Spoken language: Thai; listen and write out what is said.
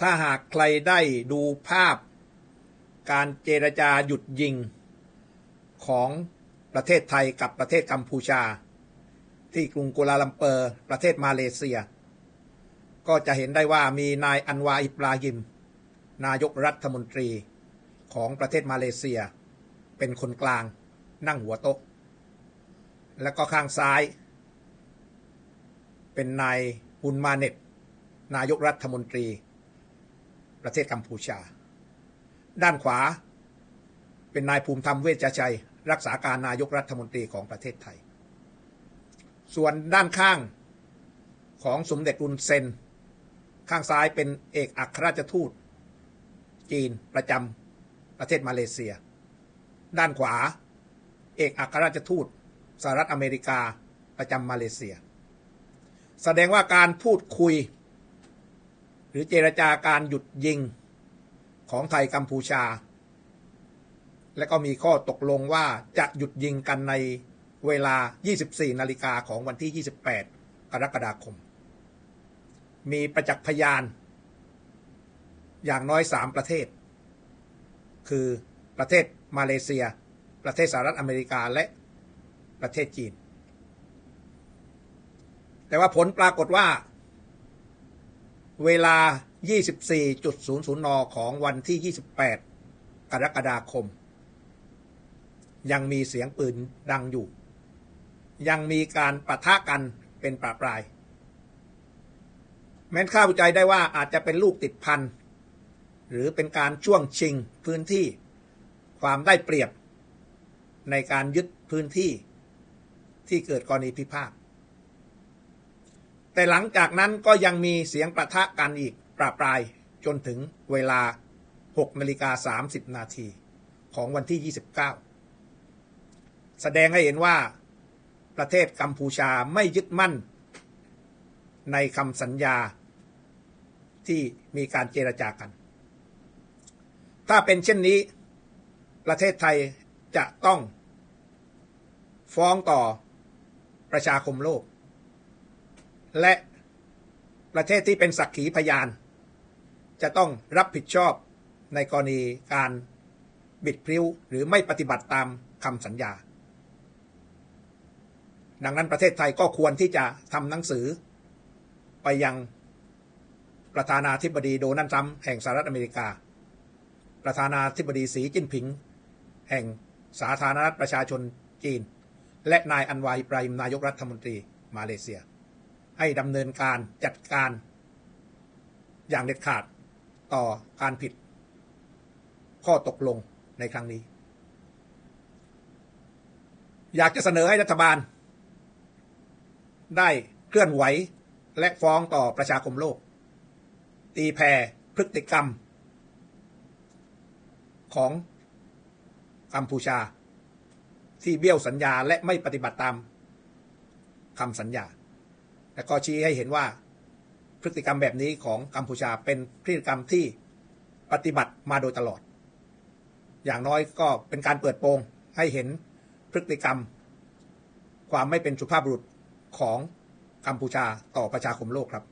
ถ้าหากใครได้ดูภาพการเจรจาหยุดยิงของประเทศไทยกับประเทศกัมพูชา ที่กรุงกัวลาลัมเปอร์ประเทศมาเลเซีย ก็จะเห็นได้ว่ามีนายอันวาอิบราฮิม นายกรัฐมนตรีของประเทศมาเลเซีย เป็นคนกลางนั่งหัวโต๊ะ แล้วก็ข้างซ้าย เป็นนายฮุนมาเน็ตนายกรัฐมนตรี ประเทศกัมพูชา ด้านขวาเป็นนายภูมิธรรมเวชชัย รักษาการนายกรัฐมนตรีของประเทศไทย ส่วนด้านข้างของสมเด็จอุนเซน ข้างซ้ายเป็นเอกอัครราชทูต จีนประจำประเทศมาเลเซีย ด้านขวา เอกอัครราชทูตสหรัฐอเมริกาประจำมาเลเซีย แสดงว่าการพูดคุย รือเจรจาการหยุดยิงของไทยกัมพูชา และก็มีข้อตกลงว่าจะหยุดยิงกันในเวลา 24 นาฬิกาของวันที่ 28 กรกฎาคม มีประจักษ์พยาน อย่างน้อย 3 ประเทศ คือประเทศมาเลเซีย ประเทศสหรัฐอเมริกาและประเทศจีน แต่ว่าผลปรากฏว่า เวลา 24.00 น ของวันที่ 28 กรกฎาคม ยังมีเสียงปืนดังอยู่ ยังมีการปะทะกันเป็นปราปราย แม้นข้าวิจัยได้ว่าอาจจะเป็นลูกติดพัน หรือเป็นการช่วงชิงพื้นที่ความได้เปรียบในการยึดพื้นที่ที่เกิดกรณีพิพาท แต่หลังจากนั้นก็ยังมีเสียงประทะกันอีกปราปรายจนถึงเวลา 6นาฬิกา30 นาทีของวันที่ 29 แสดงให้เห็นว่าประเทศกัมพูชาไม่ยึดมั่น ในคำสัญญาที่มีการเจรจากัน ถ้าเป็นเช่นนี้ ประเทศไทยจะต้อง ฟ้องต่อประชาคมโลก และประเทศที่เป็นสักขีพยาน จะต้องรับผิดชอบในกรณีการบิดพริ้วหรือไม่ปฏิบัติตามคำสัญญา ดังนั้นประเทศไทยก็ควรที่จะทำหนังสือ ไปยังประธานาธิบดีโดนัลด์ทรัมป์แห่งสหรัฐอเมริกา ประธานาธิบดีสีจิ้นผิง แห่งสาธารณรัฐประชาชนจีน และนายอันวาอิบราฮิมนายกรัฐมนตรีมาเลเซีย ให้ดำเนินการจัดการอย่างเด็ดขาดต่อการผิด ข้อตกลงในครั้งนี้ อยากจะเสนอให้รัฐบาล ได้เคลื่อนไหวและฟ้องต่อประชาคมโลก ตีแผ่พฤติกรรม ของกัมพูชา ที่เบี้ยวสัญญาและไม่ปฏิบัติตามคำสัญญา และก็ชี้ให้เห็นว่าพฤติกรรมแบบนี้ของกัมพูชาเป็นพฤติกรรมที่ปฏิบัติมาโดยตลอด อย่างน้อยก็เป็นการเปิดโปงให้เห็นพฤติกรรม ความไม่เป็นสุภาพบุรุษของกัมพูชาต่อประชาคมโลกครับ